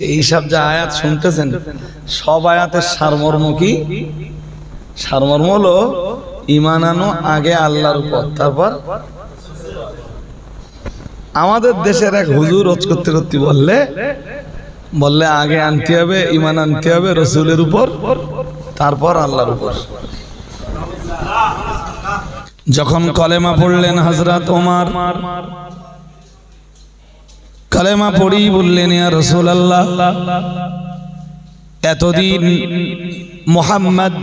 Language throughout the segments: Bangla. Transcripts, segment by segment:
এইসব যে আয়াত শুনতেছেন, সব আয়াতের সারমর্ম কি? সারমর্ম হলো ইমান আনো আগে আল্লাহর উপর, তারপর আমাদের দেশের এক হুজুর রোজ করতে করতে বললে বললে আগে আনতে হবে ইমান আনতে হবে রসুলের উপর, তারপর আল্লাহর উপর। যখন কলেমা পড়লেন হজরত ওমার কালেমা পড়ি বললেন, ইয়া রসুল আল্লাহ এতদিন মোহাম্মদ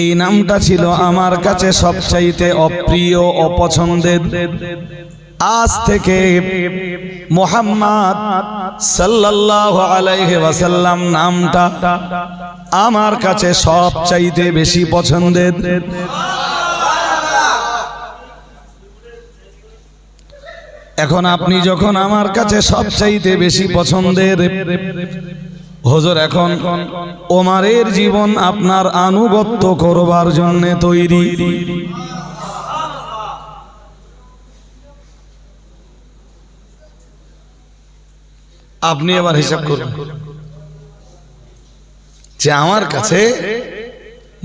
এই নামটা ছিল আমার কাছে সবচাইতে অপ্রিয়, অপছন্দের। আজ থেকে মোহাম্মদ সাল্লাল্লাহু আলাইহি নামটা আমার কাছে সবচাইতে বেশি পছন্দের। এখন আপনি যখন আমার কাছে সবচাইতে বেশি পছন্দের হজর, এখন ওমারের জীবন আপনার আনুগত্য করবার জন্য তৈরি। আপনি আবার হিসাব করুন যে আমার কাছে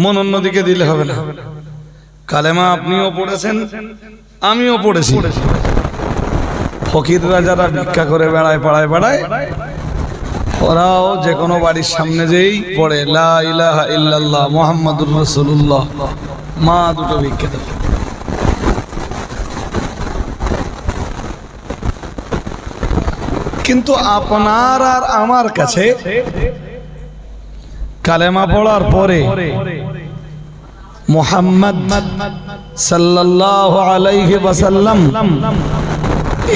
মন অন্যদিকে দিলে হবে না। কালেমা আপনিও পড়েছেন, আমিও পড়েছি। ফকিররা যারা ভিক্ষা করে বেড়ায়, পাড়ায় পাড়ায়, ওরাও যে কোনো বাড়ির সামনে যেই পড়ে, লা ইলাহা ইল্লাল্লাহ মুহাম্মাদুর রাসূলুল্লাহ। মা দুটো ভিক্ষা দেবে কিন্তু আপনার আর আমার কাছে কালেমা পড়ার পরে মোহাম্মদ সাল্লাল্লাহু আলাইহি ওয়াসাল্লাম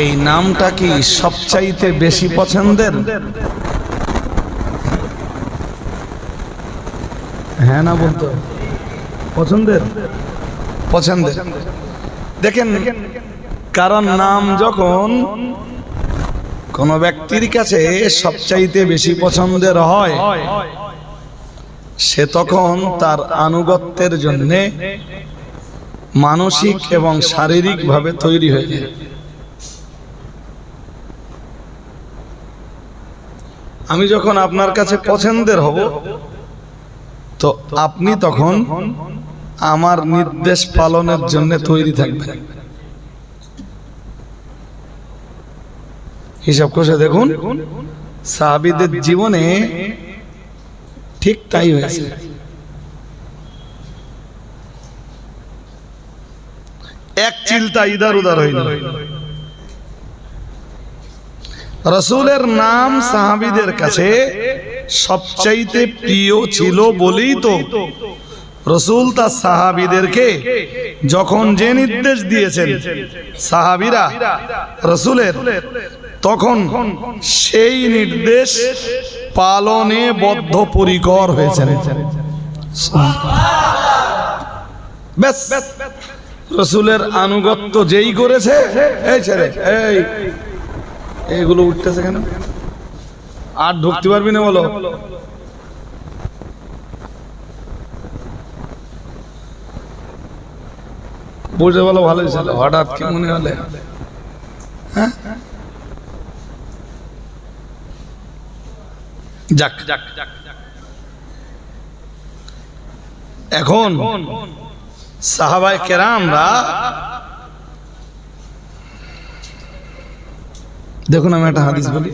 এই নামটা কি সবচাইতে বেশি পছন্দের? হ্যাঁ না বলতো। পছন্দের? পছন্দের। দেখেন, কারণ নাম যখন কোন ব্যক্তির কাছে সবচাইতে বেশি পছন্দের হয়, সে তখন তার আনুগত্যের জন্যে মানসিক এবং শারীরিক ভাবে তৈরি হয়ে যায়। আমি যখন আপনার কাছে পছন্দের হব, তো আপনি তখন আমার নির্দেশ পালনের জন্য তৈরি থাকবেন। হিসাব কষে দেখুন, সাহাবিদের জীবনে ঠিক তাই হয়েছে। এক চিলতা ইদার উদার হইল। রসুলের নাম সাহাবিদের কাছে সবচাইতে প্রিয় ছিল বলেই তো। রসুল তার সাহাবিদেরকে যখন যে নির্দেশ দিয়েছেন সাহাবিরা রসুলের, তখন সেই নির্দেশ পালনে বদ্ধপরিকর হয়েছেন। ব্যাস। রসুলের আনুগত্য যেই করেছে, এই ছেলে, এই। এইগুলো উঠতেছে কেন? আর ঢুকতে পারবি না বলো। বুঝে বলো ভালোই ছিল হঠাৎ কি মনে হলে? হ্যাঁ? এখন সাহাবাই কেরামরা দেখুন, আমি একটা হাদিস বলি।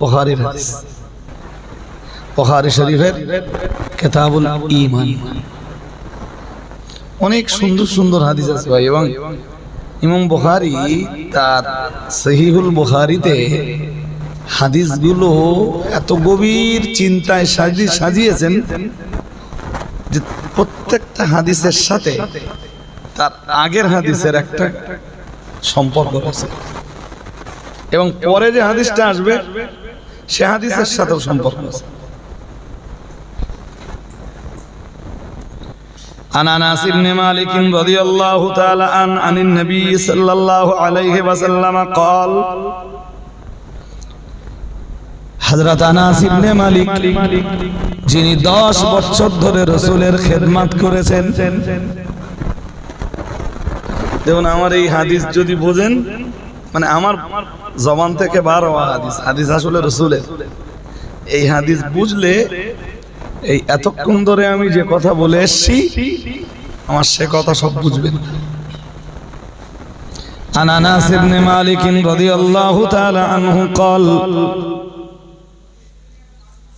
বখারির হাদিস। বখারি শরীফের কেতাবুল ইমান অনেক সুন্দর সুন্দর হাদিস আছে ভাই, এবং ইমাম বুখারী তার সহিহুল বুখারীতে হাদিসগুলো এত গভীর চিন্তায় সাজি, সাজিয়েছেন যে প্রত্যেকটা হাদিসের সাথে তার আগের হাদিসের একটা সম্পর্ক আছে এবং পরে যে হাদিসটা আসবে সে হাদিসের সাথেও সম্পর্ক আছে عن انس بن مالك رضي الله تعالى عن عن النبي صلى الله عليه وسلم قال হযরত আনাস ইবনে মালিক যিনি 10 বছর ধরে রাসূলের খেদমত করেছেন দেখুন আমার এই হাদিস যদি বোঝেন মানে আমার জবান থেকে বার হওয়া হাদিস হাদিস আসলে রসুলের এই হাদিস বুঝলে এই এতক্ষণ ধরে আমি যে কথা বলে এসছি আমার সে কথা সব বুঝবেন عن انس بن مالك رضي الله تعالى عنه قال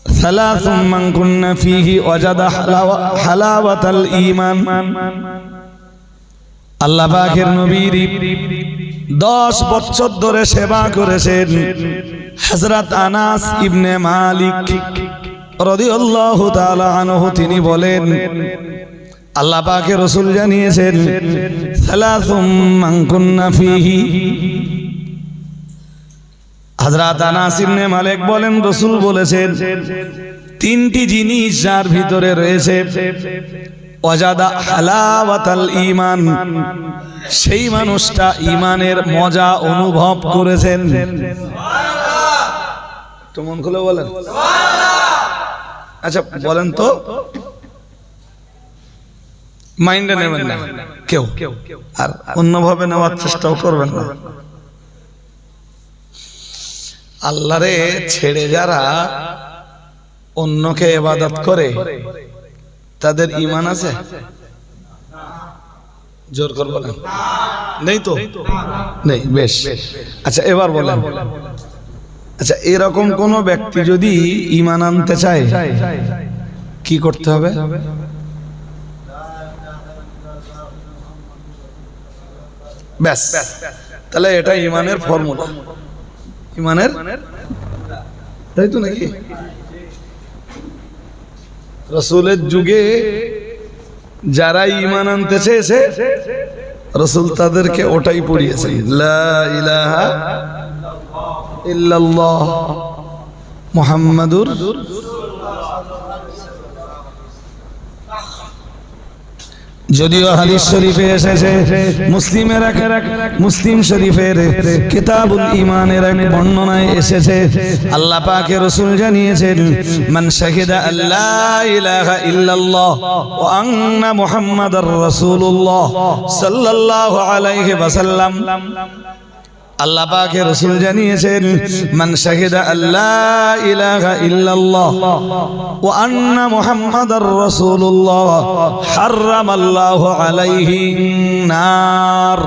ثلاث من كن فيه وجد حلاوة, حلاوة الإيمان আল্লাহ পাকের নবীর দশ বছর ধরে সেবা করেছেন হযরত আনাস ইবনে মালিক রাদিয়াল্লাহু তাআলা তিনি বলেন, আল্লাহ পাকের রসুল জানিয়েছেন হযরত আনাস ইবনে মালিক বলেন, রসুল বলেছেন, তিনটি জিনিস যার ভিতরে রয়েছে অজাদা হালাওয়াতাল ঈমান। সেই মানুষটা ঈমানের মজা অনুভব করেছেন। একটু মন খুলে বলেন। আচ্ছা বলেন তো। মাইন্ডে নেবেন না। কেউ। আর অন্যভাবে নেওয়ার চেষ্টাও করবেন না। আল্লাহরে ছেড়ে যারা অন্যকে এবাদত করে তাদের ইমান আছে? জোর কর বলেন। নেই তো? নেই বেশ। আচ্ছা এবার বলেন। আচ্ছা এরকম কোন ব্যক্তি যদি ইমান আনতে চায় কি করতে হবে? ব্যাস। তাহলে এটা ইমানের ফর্মুলা। ইমানের তাই তো নাকি? রসুলের যুগে যারা ইমান আনতে চেয়েছে রসুল তাদেরকে ওটাই পড়িয়েছে মুহাম্মাদুর যদিও হাদিস শরীফে এসেছে, মুসলিমের এক মুসলিম শরীফের কিতাবুল ইমানের এক বর্ণনায় এসেছে, আল্লাহ পাকে রসুল জানিয়েছেন, মান শাহিদা আল্লাহ ইলাহা ইল্লাল্লাহ ওয়া আন্না মুহাম্মাদার রাসূলুল্লাহ সাল্লাল্লাহু আলাইহি ওয়াসাল্লাম। আল্লাহ পাকে রসুল জানিয়েছেন মান শাহিদা আল্লাহ ইলাহা ইল্লাল্লাহ ওয়া আন্না মুহাম্মাদার রাসূলুল্লাহ হারামাল্লাহু আলাইহি নার।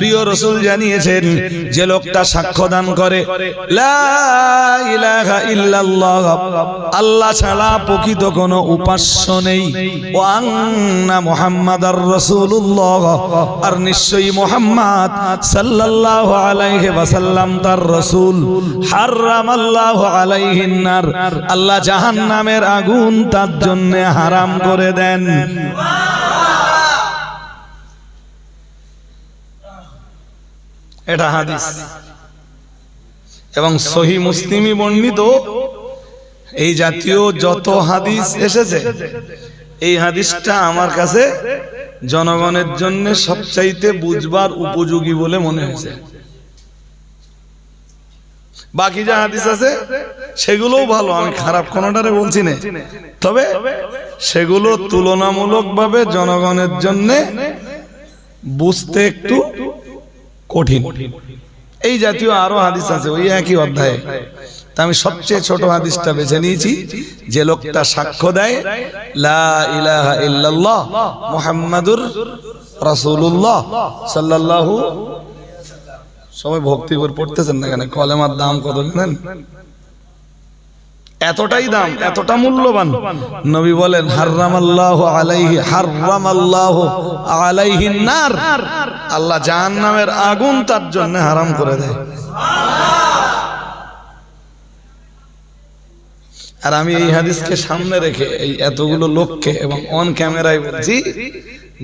প্রিয় রসুল জানিয়েছেন, যে লোকটা সাক্ষ্য দান করে আল্লাহ ছাড়া প্রকৃত কোনো উপাস্য নেই। ও আংনা মোহাম্মদ আর রসুল্লাহ আর নিশ্চয়ই মোহাম্মদ সাল্লাহ আলাইহে বাসাল্লাম তার রসুল। হারাম আল্লাহ আলাইহিনার আল্লাহ জাহান্নামের আগুন তার জন্য হারাম করে দেন। এটা হাদিস। এবং সহি মুসলিমই বর্ণিত, এই জাতীয় যত হাদিস এসেছে, এই হাদিসটা আমার কাছে জনগণের জন্য সবচাইতে বুঝবার উপযোগী বলে মনে হয়েছে। বাকি যা হাদিস আছে, সেগুলোও ভালো, আমি খারাপ কোনোটারে বলছি না। তবে সেগুলো তুলনামূলকভাবে জনগণের জন্য বুঝতে একটু কঠিন। এই জাতীয় আরও হাদিস আছে ওই একই অধ্যায়ে। তা আমি সবচেয়ে ছোট হাদিসটা বেছে নিয়েছি যে লোকটা সাক্ষ্য দেয় লা ইলাহা ইল্লাল্লাহ মুহাম্মাদুর রাসূলুল্লাহ সাল্লাল্লাহু সবাই ভক্তি করে পড়তেছেন না কেন? কলেমার দাম কত জানেন? এতটাই দাম এতটা মূল্যবান। নবী বলেন হাররামাল্লাহু আলাইহি হাররামাল্লাহু আলাইহি নার। আল্লাহ জাহান্নামের আগুন তার জন্য হারাম করে দেয়। আর আমি এই হাদিসকে সামনে রেখে এই এতগুলো লোককে এবং অন ক্যামেরায় বলছি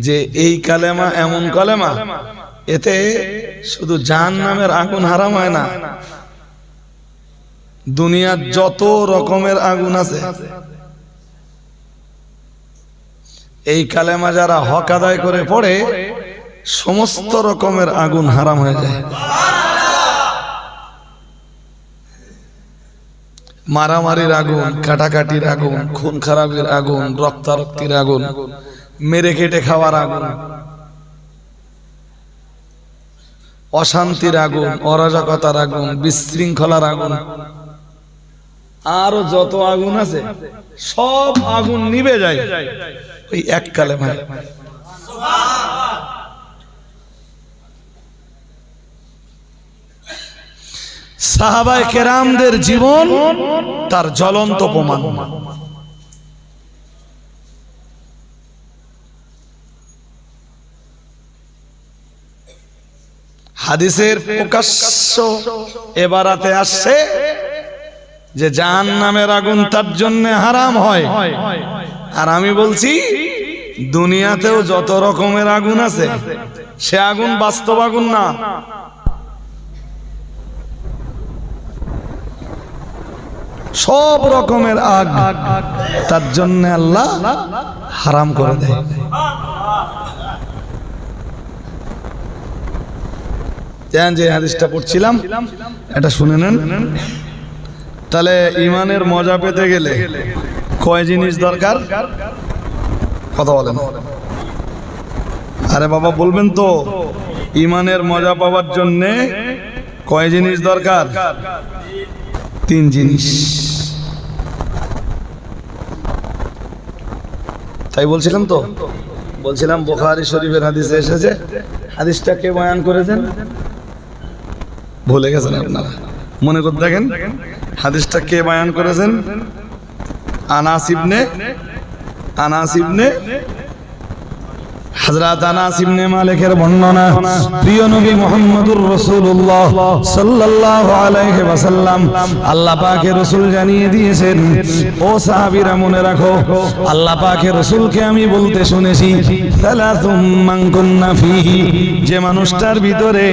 যে এই কালেমা এমন কালেমা এতে শুধু জাহান নামের আগুন হারাম হয় না দুনিয়ার যত রকমের আগুন আছে। এই কালেমা যারা হক আদায় করে পড়ে, সমস্ত রকমের আগুন হারাম হয়ে যায়। মারামারির আগুন, কাটাকাটির আগুন, খুন খারাপের আগুন, রক্তারক্তির আগুন, মেরে কেটে খাওয়ার আগুন, অশান্তির আগুন, অরাজকতার আগুন, বিশৃঙ্খলার আগুন আরও যত আগুন আছে, সব আগুন নিভে যায়। ওই এককালে ভাই সাহাবায় কেরামদের জীবন তার জ্বলন্ত প্রমাণ। হাদিসের প্রকাশ্য এবারাতে আসছে যে জাহান নামের আগুন তার জন্য হারাম হয়। আর আমি বলছি, দুনিয়াতেও যত রকমের আগুন আছে, সে আগুন বাস্তব আগুন না। সব রকমের আগ তার জন্য আল্লাহ হারাম করে দেয়। যে হাদিসটা পড়ছিলাম, এটা শুনে নেন। তাহলে ইমানের মজা পেতে গেলে কয় জিনিস দরকার? কথা বলেন। আরে বাবা, বলবেন তো, ইমানের মজা পাওয়ার জন্যে কয় জিনিস দরকার? তিন জিনিস। তাই বলছিলাম তো? বলছিলাম বোখারি শরীফের হাদিসে এসেছে। হাদিসটা কে বয়ান করেছেন? ভুলে গেছেন আপনারা। মনে করতে দেখেন হাদিসটা কে বায়ান করেছেন আনাস ইবনে আনাস ইবনে মালিকের বর্ণনা, প্রিয় নবী আমি যে মানুষটার ভিতরে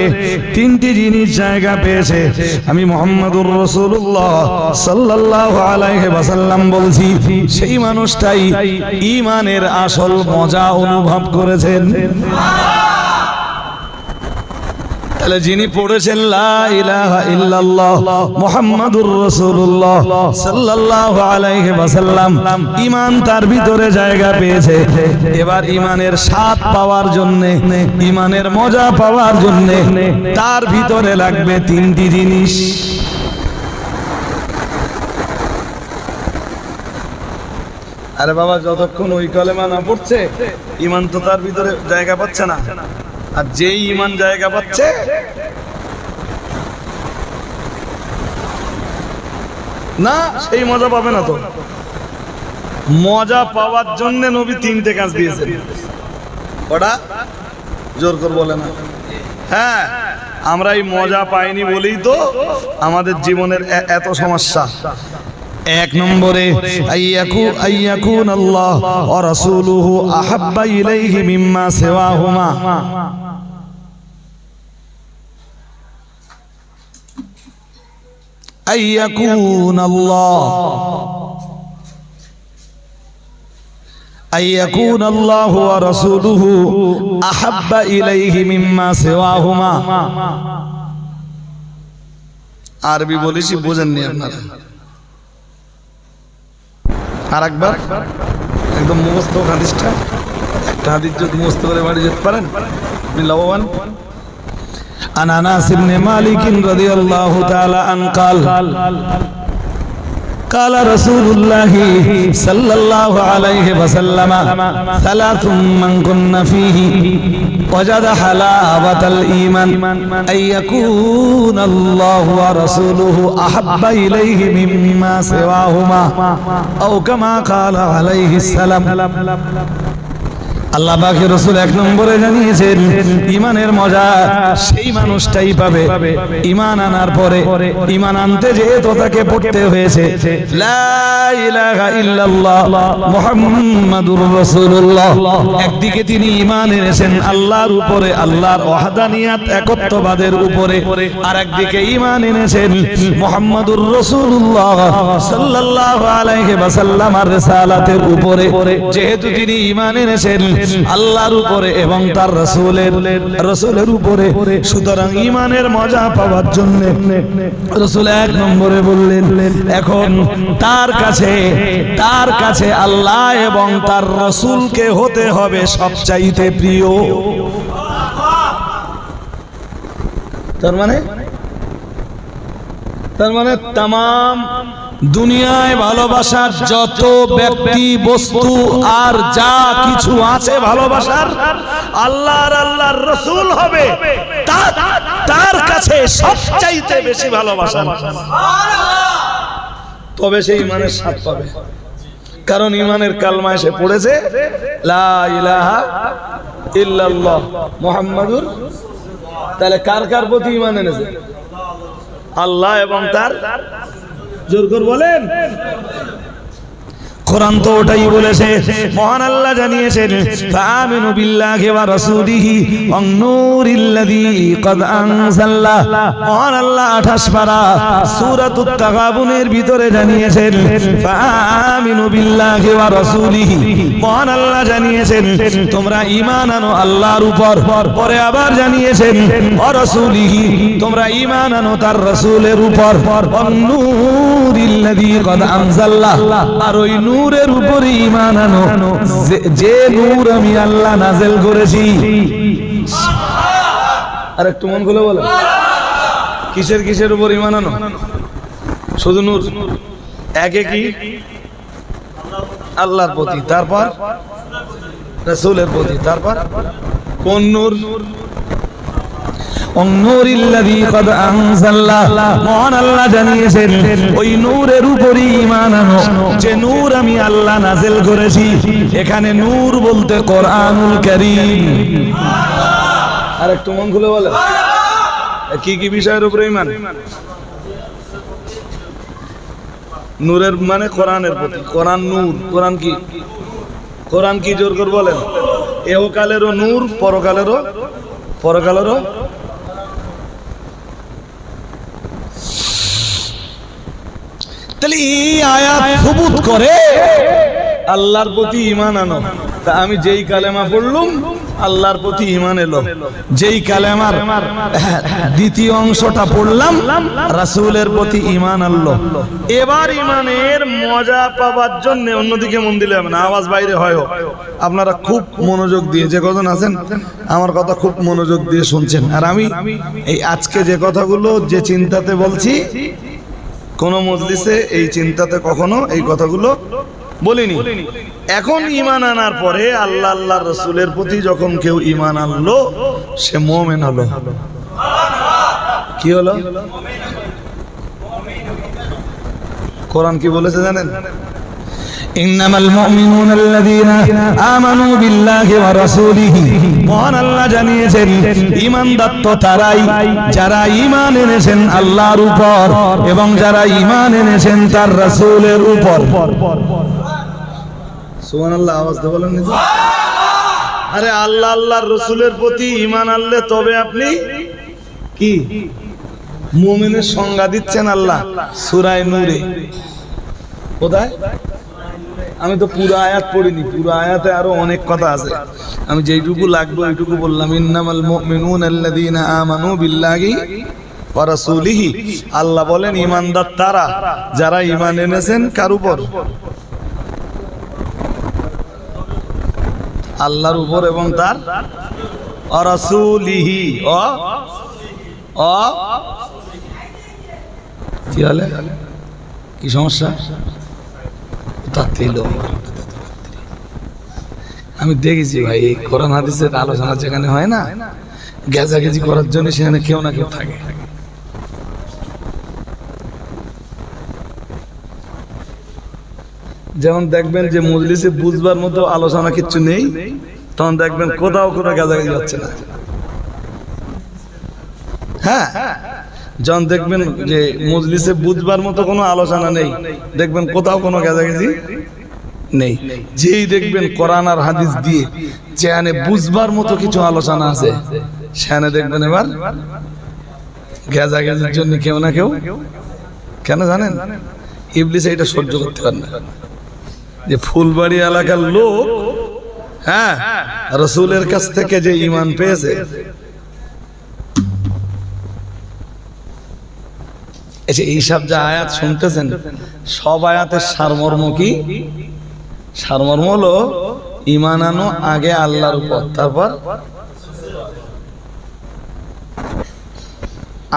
তিনটি জিনিস জায়গা পেয়েছে, আমি মুহাম্মদুর রাসূলুল্লাহ সাল্লাল্লাহু আলাইহি বলছি, সেই মানুষটাই ঈমানের আসল মজা অনুভব করেছেন। তাহলে যিনি পড়েছেন মুহাম্মাদুর রাসূলুল্লাহ সাল্লাল্লাহু আলাইহি ওয়াসাল্লাম, ঈমান তার ভিতরে জায়গা পেয়েছে। এবার ঈমানের স্বাদ পাওয়ার জন্য, ঈমানের মজা পাওয়ার জন্য তার ভিতরে লাগবে তিনটি জিনিস। আরে বাবা, যতক্ষণ ওই কলেমা না পড়ছে ইমান তো তার ভিতরে জায়গা পাচ্ছে না। আর যেই ইমান জায়গা পাচ্ছে, না, সেই মজা পাবে না তো। মজা পাওয়ার জন্য নবী তিনটে কাজ দিয়েছেন। ওটা জোর করে বলে না। হ্যাঁ আমরা এই মজা পাইনি বলেই তো আমাদের জীবনের এত সমস্যা। এক নম্বরে, আইয়াকু আইয়াকুন আল্লাহ ওয়া রাসূলুহু আহাব্বা ইলাইহি মিম্মা সিওয়াহুমা। আইয়াকুন আল্লাহ আইয়াকুন আল্লাহ ওয়া রাসূলুহু আহাব্বা ইলাইহি মিম্মা সিওয়াহুমা। আরবি বলেছি বোঝেননি আপনারা। আর একবার একদম মুখস্থ হাদিসটা একটা হাদিস যদি মুখস্থ করে বাড়ি যেতে পারেন আপনি লাভবান عن انس بن مالك رضي الله تعالى عنه قال قال رسول الله صلى الله عليه وسلم ثلاث من كن فيه وجد حلاوة الإيمان أن يكون الله ورسوله أحب إليه مما سواهما أو كما قال عليه السلام আল্লাহ পাকে রসুল এক নম্বরে জানিয়েছেন ইমানের মজা সেই মানুষটাই পাবে। ইমান আনার পরে ইমান আনতে যেহেতু তাকে পড়তে হয়েছে একদিকে তিনি ইমান এনেছেন আল্লাহর উপরে, আল্লাহর ওয়াহদানিয়াত একত্ববাদের উপরে আর একদিকে ইমান এনেছেন মুহাম্মাদুর ওয়াসাল্লাম আর উপরে। যেহেতু তিনি ইমান এনেছেন আল্লাহর উপরে এবং তার রসুলের রসুলের উপরে। সুতরাং ইমানের মজা পাওয়ার জন্য রসুল এক নম্বরে বললেন, এখন তার কাছে তার কাছে আল্লাহ এবং তার রসুলকে হতে হবে সবচাইতে প্রিয়। তার মানে? তার মানে তাম দুনিয়ায় ভালোবাসার যত ব্যক্তি, বস্তু আর যা কিছু আছে ভালোবাসার, আল্লাহর আল্লাহর রসুল হবে। তার কাছে সবচাইতে বেশি ভালোবাসা। তবে সে ইমানের স্বাদ পাবে। কারণ ইমানের কালমা এসে পড়েছে, লা ইলাহা ইল্লাল্লাহ মুহাম্মাদুর তাহলে কার কার প্রতি ইমান এনেছে? আল্লাহ এবং তার জোর করে বলেন। কোরআন তো ওটাই বলেছে। মহান আল্লাহ জানিয়েছেন ফামিনু বিল্লাহি ওয়া রাসূলিহি ওয়ান নূরিল্লাযী ক্বাদ আনজাল্লাহ। মহান আল্লাহ 28 পারা সূরাতুত তাগাবুনের ভিতরে জানিয়েছেন ফামিনু বিল্লাহি ওয়া রাসূলিহি। মহান আল্লাহ জানিয়েছেন, তোমরা ঈমান আনো আল্লাহর উপর। পরে আবার জানিয়েছেন ওয়া রাসূলিহি, তোমরা ঈমান আনো তার রাসূলের উপর। ওয়ান নূরিল্লাযী ক্বাদ আনজাল্লাহ। আর ওই নূরের উপরে ঈমান আনো। যে- নূর আমি আল্লাহ নাজেল করেছি। আর একটু মন খুলে বলো। কিসের কিসের উপর ইমান আনো? শুধু নূর? একে কি? আল্লাহর প্রতি। তারপর? রাসূলের প্রতি। তারপর? কোন নূর? মহান আল্লাহ জানিয়েছেন, ওই নূরের উপরই নূর আমি আল্লাহ নাযিল করেছি, এখানে নূর বলতে কোরআনুল কারীম। আর একটু মন খুলে বলে কি কি বিষয়ের উপরে ঈমান? নূরের মানে কোরআনের প্রতি। কোরআন নূর। কোরআন কি? কোরআন কি জোর করে বলেন? এহকালেরও নূর, পরকালেরও পরকালেরও তাহলে এই আয়াত সবুত করে। আল্লাহর প্রতি ইমান আনো। তা আমি যেই কালেমা পড়লুম, আল্লাহর প্রতি ইমান এলো। যেই কালেমার দ্বিতীয় অংশটা পড়লাম, রাসূলের প্রতি ইমান আনলো। এবার ইমানের মজা পাবার জন্য অন্যদিকে মন দিলে হবে না, আওয়াজ বাইরে হয়। আপনারা খুব মনোযোগ দিয়ে, যে কজন আছেন, আমার কথা খুব মনোযোগ দিয়ে শুনছেন। আর আমি এই আজকে যে কথাগুলো, যে চিন্তাতে বলছি কোন মজলিসে এই চিন্তাতে কখনো এই কথাগুলো বলিনি। এখন ইমান আনার পরে আল্লাহ আল্লাহ রসুলের প্রতি যখন কেউ ইমান আনলো, সে মোমেন হলো। কি হলো? কোরআন কি বলেছে জানেন? ইন্নামাল মুমিনুনা আল্লাযীনা আমানু বিল্লাহি ওয়া রাসূলিহি। মহান আল্লাহ জানিয়েছেন ঈমানদার দত্ত তারাই যারা ঈমান এনেছেন আল্লাহর উপর এবং যারা ঈমান এনেছেন তার রাসূলের উপর। সুবহানাল্লাহ, আওয়াজ দিয়ে বলেন আরে আল্লাহ, আল্লাহর রাসূলের প্রতি ঈমান আনলে তবে আপনি কি? মুমিনের সংজ্ঞা দিচ্ছেন আল্লাহ সূরা নূরে। কোথায়? আমি তো পুরো আয়াত পড়িনি, পুরো আয়াতে আরও অনেক কথা আছে। আমি যেইটুকু লাগবে ওইটুকু বললাম। ইন্নামাল মুমিনুন আল্লাযীনা আমানু বিল্লাহি ওয়া রাসূলিহি। আল্লাহ বলেন ঈমানদার তারা, যারা ঈমান এনেছেন, কার উপর? আল্লাহর উপর এবং তার? অরাসুলিহি অ অ কি হলে? কি সমস্যা? আমি দেখেছি ভাই, এই কোরআন হাদিসের আলোচনা যেখানে হয় না, গেজাগেজি করার জন্য সেখানে কেউ না কেউ থাকে। যেমন দেখবেন যে মজলিসে বুঝবার মতো আলোচনা কিচ্ছু নেই, তখন দেখবেন কোথাও কোথাও গেজাগেজি হচ্ছে না। হ্যাঁ? যখন দেখবেন যে মজলিসে বুঝবার মতো কোনো আলোচনা নেই, দেখবেন কোথাও কোনো গেজাগেজি নেই। যেই দেখবেন কোরআন আর হাদিস দিয়ে যেখানে বুঝবার মতো কিছু আলোচনা আছে, সেখানে দেখবেন এবার গেজাগেজির জন্য কেউ না কেউ, কেন জানেন? ইবলিস এটা সহ্য করতে পারে না। যে ফুলবাড়ি এলাকার লোক হ্যাঁ রসুলের কাছ থেকে যে ইমান পেয়েছে যে এইসব যা আয়াত শুনতেছেন, সব আয়াতের সারমর্ম কি? সারমর্ম হলো ইমান আনো আগে আল্লাহর উপর, তারপর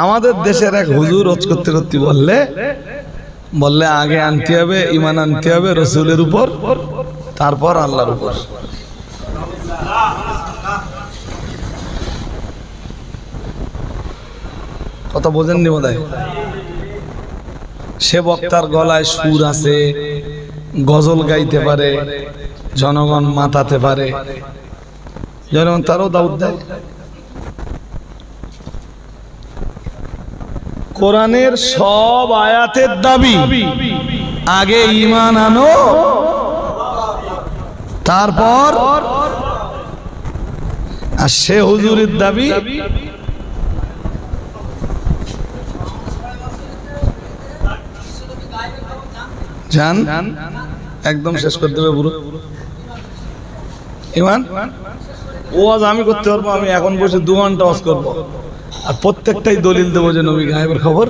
আমাদের দেশের এক হুজুর রোজ করতে করতে বললে বললে আগে আনতে হবে ইমান আনতে হবে রসুলের উপর, তারপর আল্লাহর উপর। কথা বোঝেননি বোধ সে বক্তার গলায় সুর আছে, গজল গাইতে পারে, জনগণ মাতাতে পারে। জনগণ তারও দাউদ দেয়। কোরআনের সব আয়াতের দাবি, আগে ইমান আনো, তারপর, আর সে হুজুরের দাবি জান, একদম শেষ করে দেবে পুরো ইমান ওয়াজ আমি করতে পারব, আমি এখন বসে দু ঘণ্টা ওয়াজ করব। আর প্রত্যেকটাই দলিল দেবো যে নবী গায়েবের খবর।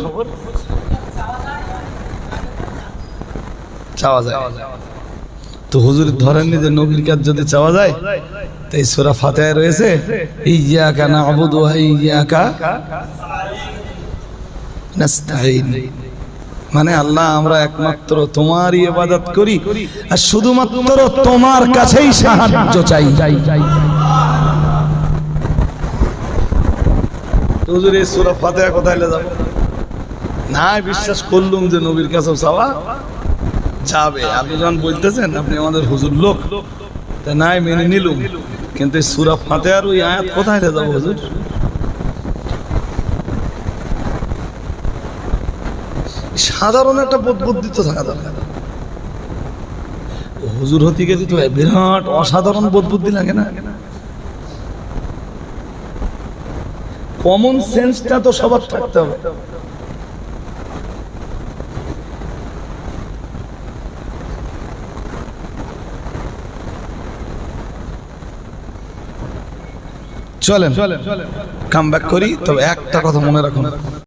চাওয়া যায়। তো হুজুর ধরেননি যে নবীর কাজ যদি চাওয়া যায়, তো এই সুরা ফাতেহায় রয়েছে ইয়াকা নাবুদু ওয়া ইয়াকা নাস্তাইন মানে আল্লাহ আমরা একমাত্র তোমারই ইবাদত করি আর শুধুমাত্র তোমার কাছেই সাহায্য চাই। হুজুর এই সূরা ফাতিহা কোথায় লে যাব? না বিশ্বাস করলুম যে নবীর কাছে চাওয়া যাবে। আপনি যখন বলতেছেন আপনি আমাদের হুজুর লোক তা নাই মেনে নিলুম। কিন্তু এই সূরা ফাতিহার ওই আয়াত কোথায় লে যাব হুজুর? সাধারণ একটা বোধ বুদ্ধি তো থাকা দরকার। হুজুর হতে গেলে তো বিরাট অসাধারণ বোধ বুদ্ধি লাগে না। কমন সেন্সটা তো সবার থাকতে হবে। চলেন কাম ব্যাক করি তবে একটা কথা মনে রাখুন।